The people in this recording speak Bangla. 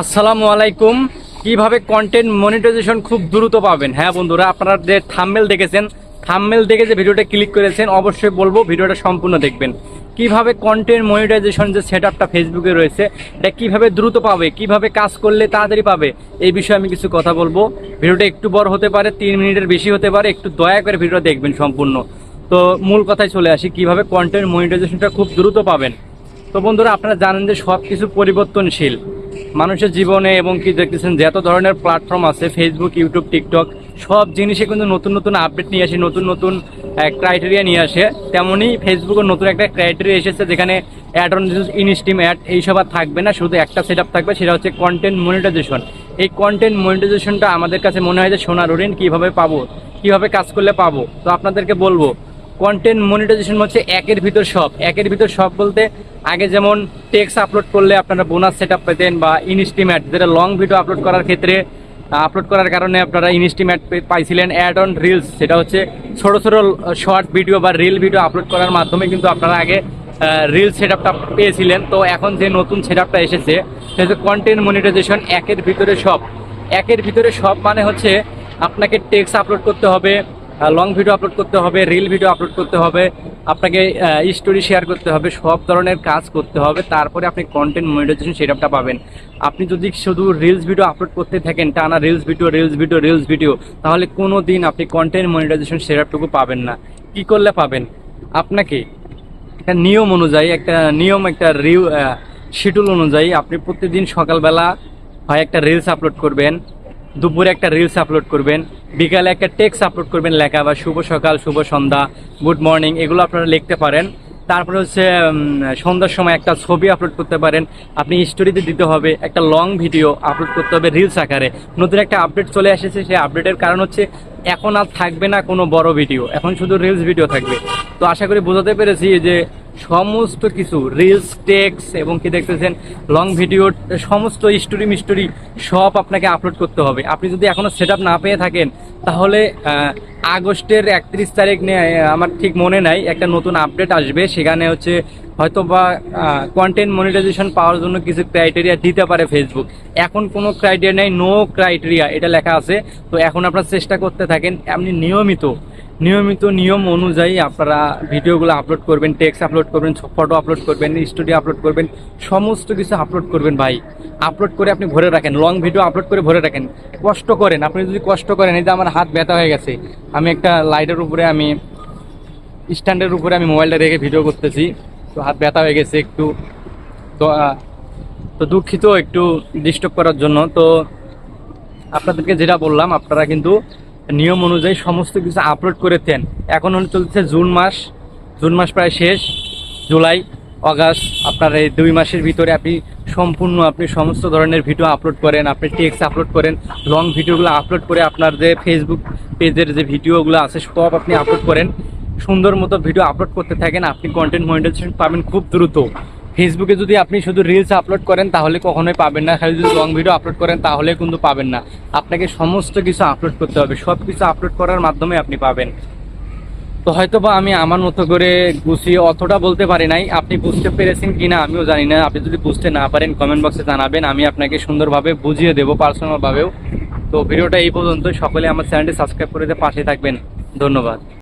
আসসালামু আলাইকুম। কীভাবে কন্টেন্ট মনিটাইজেশন খুব দ্রুত পাবেন? হ্যাঁ বন্ধুরা, আপনারা যে থাম্বেল দেখেছেন থাম্বেল দেখে যে ভিডিওটা ক্লিক করেছেন, অবশ্যই বলব ভিডিওটা সম্পূর্ণ দেখবেন। কীভাবে কন্টেন্ট মনিটাইজেশন যে সেট আপটা ফেসবুকে রয়েছে, এটা কীভাবে দ্রুত পাবে, কীভাবে কাজ করলে তাড়াতাড়ি পাবে, এই বিষয়ে আমি কিছু কথা বলব। ভিডিওটা একটু বড় হতে পারে, তিন মিনিটের বেশি হতে পারে, একটু দয়া করে ভিডিওটা দেখবেন সম্পূর্ণ। তো মূল কথায় চলে আসি, কীভাবে কন্টেন্ট মনিটাইজেশনটা খুব দ্রুত পাবেন। তো বন্ধুরা, আপনারা জানেন যে সব কিছু পরিবর্তনশীল। মানুষের জীবনে এবং কি দেখতেছেন যত ধরনের প্ল্যাটফর্ম আছে ফেসবুক ইউটিউব টিকটক সব জিনিসে কিন্তু নতুন নতুন আপডেট নিয়ে আসে, নতুন নতুন ক্রাইটেরিয়া নিয়ে আসে। তেমনই ফেসবুকের নতুন একটা ক্রাইটেরিয়া এসেছে যেখানে অ্যাড অন ইনস্টিম অ্যাড এইসব আর থাকবে না, শুধু একটা সেট থাকবে, সেটা হচ্ছে কন্টেন্ট মনিটাইজেশন এই কন্টেন্ট মনিটাইজেশনটা আমাদের কাছে মনে হয় যে সোনার হরিণ, কীভাবে পাবো, কীভাবে কাজ করলে পাবো, তো আপনাদেরকে বলব কন্টেন্ট মনিটাইজেশন হচ্ছে একের ভিতর সব। একের ভিতর সব বলতে আগে যেমন টেক্স আপলোড করলে আপনারা বোনাস সেট আপ পেতেন বা ইনস্টিমেট যেটা লং ভিডিও আপলোড করার ক্ষেত্রে আপলোড করার কারণে আপনারা ইনস্টিমেট পাইছিলেন। অ্যাড অন রিলস সেটা হচ্ছে ছোট ছোট শর্ট ভিডিও বা রিল ভিডিও আপলোড করার মাধ্যমে কিন্তু আপনারা আগে রিল সেট আপটা পেয়েছিলেন। তো এখন যে নতুন সেট আপটা এসেছে, সেটা কন্টেন্ট মনিটাইজেশন একের ভিতরে সব। একের ভিতরে সব মানে হচ্ছে আপনাকে টেক্স আপলোড করতে হবে লং ভিডিও আপলোড করতে হবে রিল ভিডিও আপলোড করতে হবে, আপনাকে স্টোরি শেয়ার করতে হবে, সব ধরনের কাজ করতে হবে, তারপরে আপনি কন্টেন্ট মনিটাইজেশন সেটআপটা পাবেন। আপনি যদি শুধু রিলস ভিডিও আপলোড করতে থাকেন, টানা reels video reels video reels video তাহলে কোনো দিন আপনি কন্টেন্ট মনিটাইজেশন সেটআপটুকু পাবেন না। কি করলে পাবেন? আপনাকে একটা নিয়ম অনুযায়ী, একটা নিয়ম, একটা রিউ শিডিউল অনুযায়ী আপনি প্রতিদিন সকালবেলা হয় একটা রিলস আপলোড করবেন। দুপুরে একটা রিলস আপলোড করবেন, বিকালে একটা টেক্সট আপলোড করবেন লেখা বা শুভ সকাল, শুভ সন্ধ্যা গুড মর্নিং এগুলো আপনারা লিখতে পারেন। তারপরে হচ্ছে সন্ধ্যার সময় একটা ছবি আপলোড করতে পারেন। আপনি স্টোরিতে দিতে হবে একটা লং ভিডিও আপলোড করতে হবে রিলস আকারে। নতুন একটা আপডেট চলে এসেছে, সেই আপডেটের কারণ হচ্ছে এখন আর থাকবে না কোনো বড় ভিডিও এখন শুধু রিলস ভিডিও থাকবে। তো আশা করি বোঝাতে পেরেছি যে সমস্ত কিছু রিলস টেক্স এবং কি দেখতেছেন লং ভিডিও সমস্ত স্টোরি মিস্টোরি সব আপনাকে আপলোড করতে হবে। আপনি যদি এখনও সেট না পেয়ে থাকেন, তাহলে আগস্টের একত্রিশ তারিখ নিয়ে আমার ঠিক মনে নাই, একটা নতুন আপডেট আসবে। সেখানে হচ্ছে হয়তো বা কন্টেন্ট মনিটাইজেশন পাওয়ার জন্য কিছু ক্রাইটেরিয়া দিতে পারে ফেসবুক এখন কোনো ক্রাইটেরিয়া নেই নো ক্রাইটেরিয়া এটা লেখা আছে। তো এখন আপনার চেষ্টা করতে থাকেন, আপনি নিয়মিত নিয়মিত নিয়ম অনুযায়ী আপনারা ভিডিওগুলো আপলোড করবেন টেক্সট আপলোড করবেন ফটো আপলোড করবেন স্টুডিও আপলোড করবেন, সমস্ত কিছু আপলোড করবেন ভাই। আপলোড করে আপনি ভরে রাখেন লং ভিডিও আপলোড করে ভরে রাখেন। কষ্ট করেন, আপনি যদি কষ্ট করেন, এই যে আমার হাত ব্যথা হয়ে গেছে, আমি একটা লাইটের উপরে আমি স্ট্যান্ডের উপরে আমি মোবাইলটা রেখে ভিডিও করতেছি, তো হাত ব্যথা হয়ে গেছে একটু। তো তো দুঃখিত একটু ডিস্টার্ব করার জন্য। তো আপনাদেরকে যেটা বললাম, আপনারা কিন্তু নিয়ম অনুযায়ী সমস্ত কিছু আপলোড করেছেন এখন চলছে জুন মাস। জুন মাস প্রায় শেষ। জুলাই, অগাস্ট, আপনার এই দুই মাসের ভিতরে আপনি সম্পূর্ণ আপনি সমস্ত ধরনের ভিডিও আপলোড করেন, আপনি টেক্স আপলোড করেন লং ভিডিওগুলো আপলোড করে আপনার যে ফেসবুক পেজের যে ভিডিওগুলো আছে, সব আপনি আপলোড করেন। সুন্দর মতো ভিডিও আপলোড করতে থাকেন, আপনি কন্টেন্ট মনিটাইজেশন পাবেন খুব দ্রুত। ফেসবুকে যদি আপনি শুধু রিলস আপলোড করেন, তাহলে কখনোই পাবেন না। খালি যদি লং ভিডিও আপলোড করেন, তাহলে কিন্তু পাবেন না। আপনাকে সমস্ত কিছু আপলোড করতে হবে। সব কিছু আপলোড করার মাধ্যমে আপনি পাবেন। তো হয়তো বা আমি আমার মতো করে গুছিয়ে অতটা বলতে পারি নাই। আপনি বুঝতে পেরেছেন কিনা আমিও জানি না। আপনি যদি বুঝতে না পারেন কমেন্ট বক্সে জানাবেন। আমি আপনাকে সুন্দরভাবে বুঝিয়ে দেবো পার্সোনালভাবেও তো ভিডিওটা এই পর্যন্ত সকলে আমার চ্যানেলটি সাবস্ক্রাইব করে পাশে থাকবেন। ধন্যবাদ।